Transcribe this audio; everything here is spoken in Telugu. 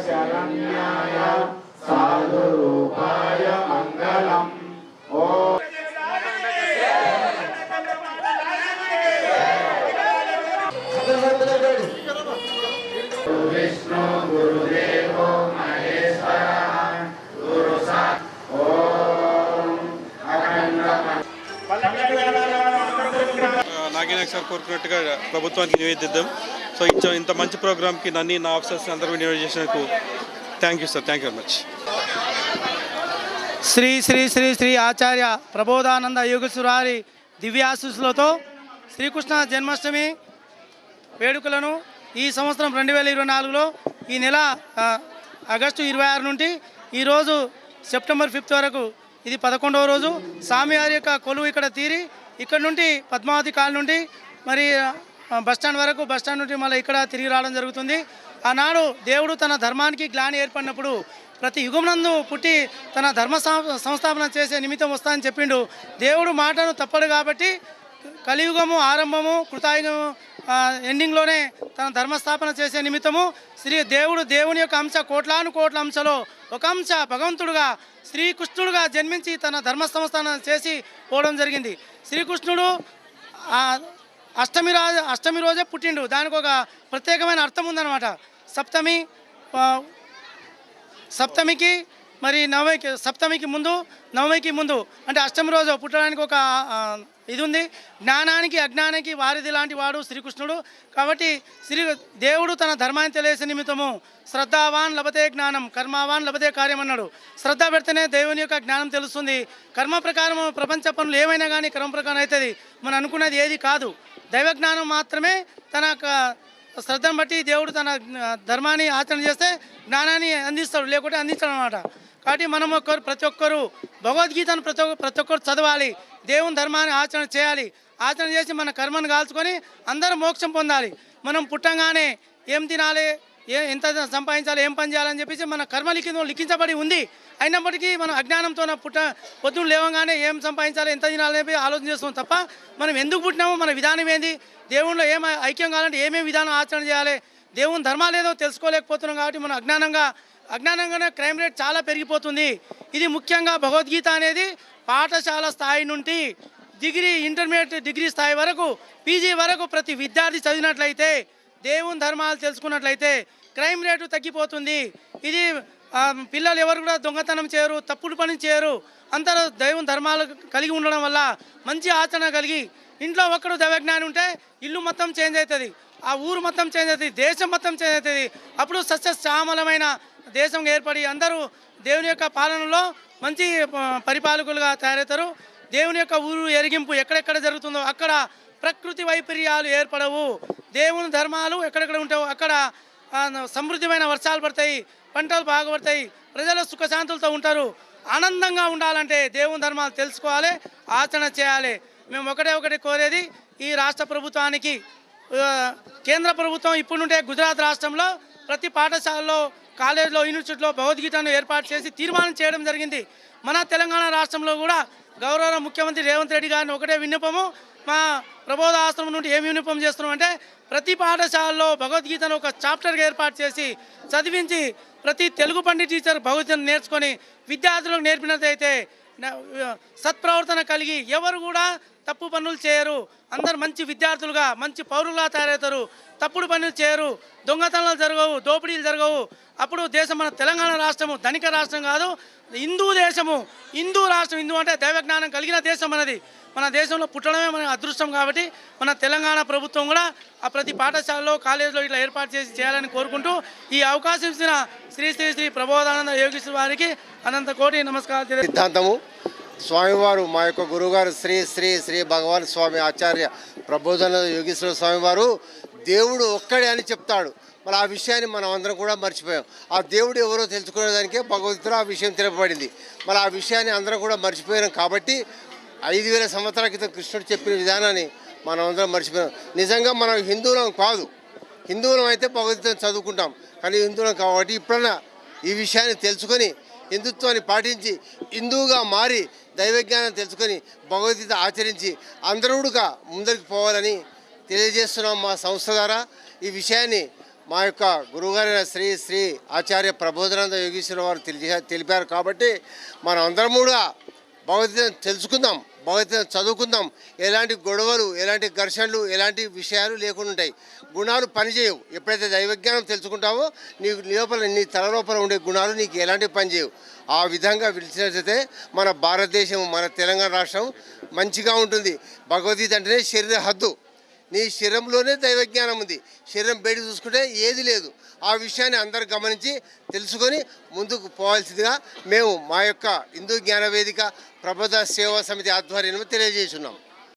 శరణ్యాయ సాధురూపాయ మంగళం ఓ విష్ణు గురుదేవో మహేశ్వర గురు సాక్షాత్ ఓం సార్ కోరుకున్నట్టుగా ప్రభుత్వానికి నివేదిద్దాం సో ఇంత ఇంత మంచి ప్రోగ్రామ్కి నన్ను నా ఆఫీసర్స్ అందరూ నివేదించినందుకు చేసినందుకు thank you sir thank you very much. Shri Shri Shri Shri Acharya Prabodhananda యోగేశ్వరారి దివ్యాశీస్సులతో శ్రీకృష్ణ జన్మాష్టమి వేడుకలను ఈ సంవత్సరం రెండు వేల ఇరవై నాలుగులో ఈ నెల ఆగస్టు ఇరవై ఆరు నుండి ఈరోజు సెప్టెంబర్ ఫిఫ్త్ వరకు ఇది పదకొండవ రోజు. స్వామివారి యొక్క కొలువు ఇక్కడ తీరి ఇక్కడ నుండి పద్మావతి కాల నుండి మరి బస్టాండ్ వరకు బస్టాండ్ నుండి మళ్ళీ ఇక్కడ తిరిగి రావడం జరుగుతుంది. ఆనాడు దేవుడు తన ధర్మానికి గ్లాని ఏర్పడినప్పుడు ప్రతి యుగమునందు పుట్టి తన ధర్మ సంస్థాపన చేసే నిమిత్తం వస్తా అని చెప్పిండు. దేవుడు మాటను తప్పడు కాబట్టి కలియుగము ఆరంభము కృతాయుగము ఎండింగ్లోనే తన ధర్మస్థాపన చేసే నిమిత్తము శ్రీ దేవుడు దేవుని యొక్క అంశ కోట్లాను కోట్ల అంశలో ఒక అంశ భగవంతుడుగా శ్రీకృష్ణుడుగా జన్మించి తన ధర్మ సంస్థానం చేసి పోవడం జరిగింది. శ్రీకృష్ణుడు అష్టమి రాజు అష్టమి రోజే పుట్టిండు. దానికి ఒక ప్రత్యేకమైన అర్థం ఉందన్నమాట. సప్తమి సప్తమికి మరి నవమికి సప్తమికి ముందు నవమికి ముందు అంటే అష్టమి రోజు పుట్టడానికి ఒక ఇది ఉంది. జ్ఞానానికి అజ్ఞానానికి వారిది లాంటి వాడు శ్రీకృష్ణుడు. కాబట్టి శ్రీ దేవుడు తన ధర్మాన్ని తెలియసే నిమిత్తము శ్రద్ధావాన్ లభతే జ్ఞానం కర్మావాన్ లభతే కార్యం అన్నాడు. శ్రద్ధ పెడితేనే దేవుని యొక్క జ్ఞానం తెలుస్తుంది. కర్మ ప్రకారం ప్రపంచ పనులు ఏమైనా కానీ కర్మ ప్రకారం అవుతుంది. మనం అనుకున్నది ఏది కాదు. దైవ జ్ఞానం మాత్రమే తన శ్రద్ధను బట్టి దేవుడు తన ధర్మాన్ని ఆచరణ చేస్తే జ్ఞానాన్ని అందిస్తాడు లేకుంటే అందించడం అనమాట కాబట్టి మనం ఒక్కరు ప్రతి ఒక్కరు భగవద్గీతను ప్రతి ఒక్క ప్రతి ఒక్కరు చదవాలి దేవుని ధర్మాన్ని ఆచరణ చేయాలి. ఆచరణ చేసి మన కర్మను కాల్చుకొని అందరం మోక్షం పొందాలి. మనం పుట్టంగానే ఏం తినాలి? ఏ ఎంత సంపాదించాలి ఏం పని చేయాలని చెప్పేసి మన కర్మ లిఖితం లిఖించబడి ఉంది. అయినప్పటికీ మనం అజ్ఞానంతో పుట్ట పొద్దున్న లేవగానే ఏం సంపాదించాలి ఎంత తినాలని చెప్పి ఆలోచన చేస్తాం తప్ప మనం ఎందుకు పుట్టినామో మన విధానం ఏంది? దేవుళ్ళు ఏం ఐక్యం కావాలంటే ఏమేమి విధానం ఆచరణ చేయాలి? దేవుని ధర్మాలు ఏదో తెలుసుకోలేకపోతున్నాం కాబట్టి మనం అజ్ఞానంగా అజ్ఞానంగానే క్రైమ్ రేట్ చాలా పెరిగిపోతుంది. ఇది ముఖ్యంగా భగవద్గీత అనేది పాఠశాల స్థాయి నుండి డిగ్రీ ఇంటర్మీడియట్ డిగ్రీ స్థాయి వరకు పీజీ వరకు ప్రతి విద్యార్థి చదివినట్లయితే దేవుని ధర్మాలు తెలుసుకున్నట్లయితే క్రైమ్ రేటు తగ్గిపోతుంది. ఇది పిల్లలు ఎవరు కూడా దొంగతనం చేయరు తప్పుడు పని చేయరు. అందరూ దైవం ధర్మాలు కలిగి ఉండడం వల్ల మంచి ఆచరణ కలిగి ఇంట్లో ఒక్కడు దైవజ్ఞాని ఉంటే ఇల్లు మొత్తం చేంజ్ అవుతుంది ఆ ఊరు మొత్తం చేంజ్ అవుతుంది దేశం మొత్తం చేంజ్ అవుతుంది. అప్పుడు సస్యశ్యామలమైన దేశం ఏర్పడి అందరూ దేవుని యొక్క పాలనలో మంచి పరిపాలకులుగా తయారవుతారు. దేవుని యొక్క ఊరు ఎరిగింపు ఎక్కడెక్కడ జరుగుతుందో అక్కడ ప్రకృతి వైపర్యాలు ఏర్పడవు. దేవుని ధర్మాలు ఎక్కడెక్కడ ఉంటావు అక్కడ సమృద్ధిమైన వర్షాలు పడతాయి పంటలు బాగా పడతాయి ప్రజలు సుఖశాంతులతో ఉంటారు. ఆనందంగా ఉండాలంటే దేవుని ధర్మాలు తెలుసుకోవాలి ఆచరణ చేయాలి. మేము ఒకటే ఒకటి కోరేది ఈ రాష్ట్ర ప్రభుత్వానికి కేంద్ర ప్రభుత్వం ఇప్పుడు నుండే గుజరాత్ రాష్ట్రంలో ప్రతి పాఠశాలలో కాలేజీలో యూనివర్సిటీలో భగవద్గీతను ఏర్పాటు చేసి తీర్మానం చేయడం జరిగింది. మన తెలంగాణ రాష్ట్రంలో కూడా గౌరవ ముఖ్యమంత్రి రేవంత్ రెడ్డి గారిని ఒకటే విన్నపము మా ప్రబోధ ఆశ్రమం నుండి ఏం యూనిఫామ్ చేస్తున్నాం అంటే ప్రతి పాఠశాలలో భగవద్గీతను ఒక చాప్టర్గా ఏర్పాటు చేసి చదివించి ప్రతి తెలుగు పండిత టీచర్ భగవద్గీతను నేర్చుకొని విద్యార్థులకు నేర్పినట్లయితే సత్ప్రవర్తన కలిగి ఎవరు కూడా తప్పు పనులు చేయరు. అందరు మంచి విద్యార్థులుగా మంచి పౌరులుగా తయారవుతారు. తప్పుడు పనులు చేయరు. దొంగతనాలు జరగవు దోపిడీలు జరగవు. అప్పుడు దేశం మన తెలంగాణ రాష్ట్రము ధనిక రాష్ట్రం కాదు హిందూ దేశము హిందూ రాష్ట్రం హిందూ అంటే దైవజ్ఞానం కలిగిన దేశం మనది. మన దేశంలో పుట్టడమే మన అదృష్టం కాబట్టి మన తెలంగాణ ప్రభుత్వం కూడా ఆ ప్రతి పాఠశాలలో కాలేజీలో ఇట్లా ఏర్పాటు చేసి చేయాలని కోరుకుంటూ ఈ అవకాశం ఇచ్చిన శ్రీ శ్రీ శ్రీ ప్రబోధానంద యోగేశ్వర వారికి అనంత కోటి నమస్కారం సిద్ధాంతము. స్వామివారు మా యొక్క గురువుగారు శ్రీ శ్రీ శ్రీ భగవాన్ స్వామి ఆచార్య ప్రబోధన యోగేశ్వర స్వామివారు దేవుడు ఒక్కడే అని చెప్తాడు. మరి ఆ విషయాన్ని మనం అందరం కూడా మర్చిపోయాం. ఆ దేవుడు ఎవరో తెలుసుకునేదానికే భగవంతుడు ఆ విషయం తెలపబడింది. మరి ఆ విషయాన్ని అందరం కూడా మర్చిపోయాం కాబట్టి ఐదు వేల సంవత్సరాల క్రితం కృష్ణుడు చెప్పిన విధానాన్ని మనం అందరం మర్చిపోయాం. నిజంగా మనం హిందువులం కాదు. హిందువులం అయితే భగవద్గీతను చదువుకుంటాం. కానీ హిందువులం కాబట్టి ఇప్పుడన్నా ఈ విషయాన్ని తెలుసుకొని హిందుత్వాన్ని పాటించి హిందువుగా మారి దైవజ్ఞానం తెలుసుకొని భగవద్గీత ఆచరించి అందరూడుగా ముందరికి పోవాలని తెలియజేస్తున్నాం మా సంస్థ ద్వారా. ఈ విషయాన్ని మా యొక్క గురువుగారైన శ్రీ శ్రీ ఆచార్య ప్రబోధనంద యోగేశ్వర వారు తెలిపారు కాబట్టి మనం అందరం కూడా భగవద్గీత తెలుసుకుందాం. భగవద్గీత చదువుకుందాం. ఎలాంటి గొడవలు ఎలాంటి ఘర్షణలు ఎలాంటి విషయాలు లేకుండా ఉంటాయి. గుణాలు పనిచేయవు. ఎప్పుడైతే దైవజ్ఞానం తెలుసుకుంటావో నీ లోపల నీ తల లోపల ఉండే గుణాలు నీకు ఎలాంటి పనిచేయవు. ఆ విధంగా పిలిచినట్లయితే మన భారతదేశం మన తెలంగాణ రాష్ట్రం మంచిగా ఉంటుంది. భగవద్గీత అంటేనే శరీర హద్దు. నీ శరీరంలోనే దైవజ్ఞానం ఉంది. శరీరం బయట చూసుకుంటే ఏది లేదు. ఆ విషయాన్ని అందరు గమనించి తెలుసుకొని ముందుకు పోవాల్సిందిగా మేము మా యొక్క హిందూ జ్ఞాన వేదిక ప్రబోధ సేవా సమితి ఆధ్వర్యంలో తెలియజేస్తున్నాం.